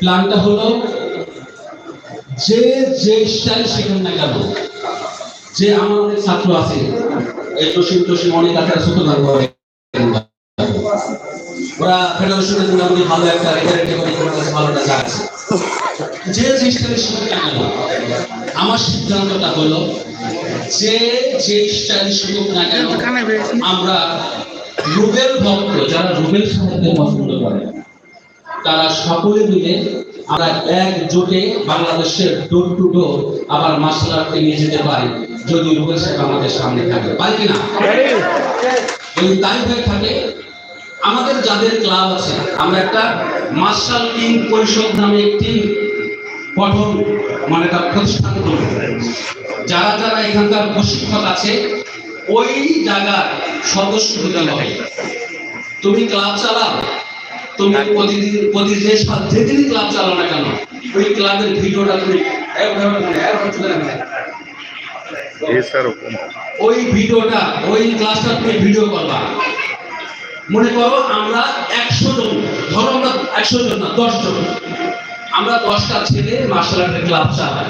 প্ল্যানটা হলো যে যে স্টাইল শেখেন না কেন যে আমার অনেক ছাত্র আছে এই টসিম টসিম অনেক আছে ছোট ধার করে ওরা ফেডারেশনের মোটামুটি ভালো একটা রেফারেন্ট করে তোমার কাছে ভালো জায়গা আছে। যে যে স্টাইলে শিখুক না কেন আমার সিদ্ধান্তটা হলো যে যে স্টাইল শিখুক না কেন আমরা রুবেল ভক্ত যারা রুবেল সাহেবকে পছন্দ করে তারা সকলে মিলে আমরা একজোটে বাংলাদেশের ডোর টু ডোর আবার মার্শাল আর্টকে নিয়ে যেতে পারি। যদি রুবেল সাহেব আমাদের সামনে থাকে পারি কিনা যদি তাই হয়ে থাকে, আমাদের যাদের ক্লাব আছে, আমরা একটা মার্শাল টিম পরিষদ নামে একটি গঠন মানে একটা প্রতিষ্ঠান করব। যারা যারা এখানকার প্রশিক্ষক আছে, ওই জায়গার সদস্য হতে হবে। তুমি ক্লাব চালাও। তুমি প্রতিদিন প্রতি যে সা- ক্লাব চালাও না কেন ওই ক্লাবের ভিডিওটা তুমি একভাবে মানে একভাবে তুলে রাখবে। ওই ভিডিওটা ওই ক্লাসটা তুমি ভিডিও করবা। মনে করো আমরা একশো জন ধরো আমরা একশো জন না দশ জন। আমরা দশটা ছেলে মার্শাল আর্টের ক্লাব চালাই।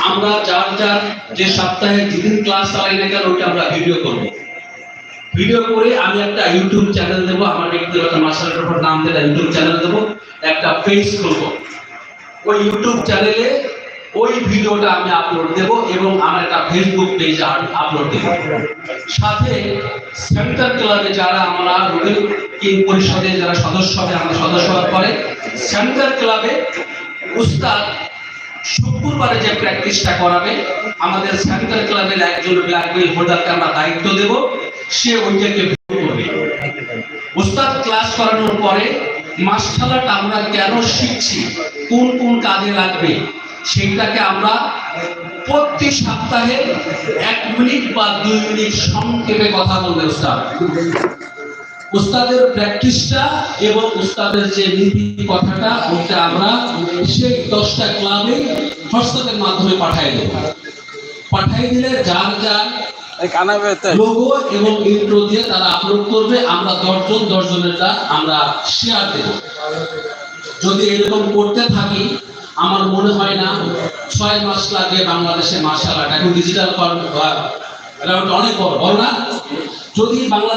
আমরা যার যার যে সপ্তাহে যেদিন ক্লাস চালাই না কেন ওইটা আমরা ভিডিও করব। ভিডিও করে আমি একটা ইউটিউব চ্যানেল দেবো, আমার ব্যক্তিগত মার্শাল আর্টের উপর নাম দেওয়া ইউটিউব চ্যানেল দেবো, একটা পেজ খুলবো। ওই ইউটিউব চ্যানেলে ওই ভিডিওটা আমি আপলোড দেব এবং আমার একটা ফেসবুক পেজে আপলোড দেব। সাথে সেন্টার ক্লাবে যারা আমরা কিং পরিষদে যারা সদস্য হবে, আমাদের সদস্য পরে সেন্টার ক্লাবে উস্তাদ শুক্রবারে যে প্র্যাকটিসটা করাবে, আমাদের সেন্টার ক্লাবের একজন ব্ল্যাক বেল্ট হোল্ডারকে আমরা দায়িত্ব দেব। সে ওইটাকে ভিডিও করবে উস্তাদ ক্লাস করানোর পরে মাসখালাটা আমরা কেন শিখছি, কোন কোন কাজে লাগবে সেইটাকে আমরা প্রতি সপ্তাহে এক মিনিট বা দুই মিনিট সংক্ষেপে কথা বলবে উস্তাদ উস্তাদের প্র্যাকটিসটা এবং উস্তাদের যে নীতি কথাটা ওইটা আমরা সেই দশটা ক্লাবে হোয়াটসঅ্যাপের মাধ্যমে পাঠাই দেবো। পাঠাই দিলে যার যার লোগো এবং ইন্ট্রো দিয়ে তারা আপলোড করবে, আমরা দশজন দশজনেরটা আমরা শেয়ার দেব। যদি এরকম করতে থাকি, আমার মনে হয় না ছয় মাস লাগে বাংলাদেশে মার্শাল আর্ট এখন ডিজিটাল অনেক বড় বড় না? যদি বাংলাদেশ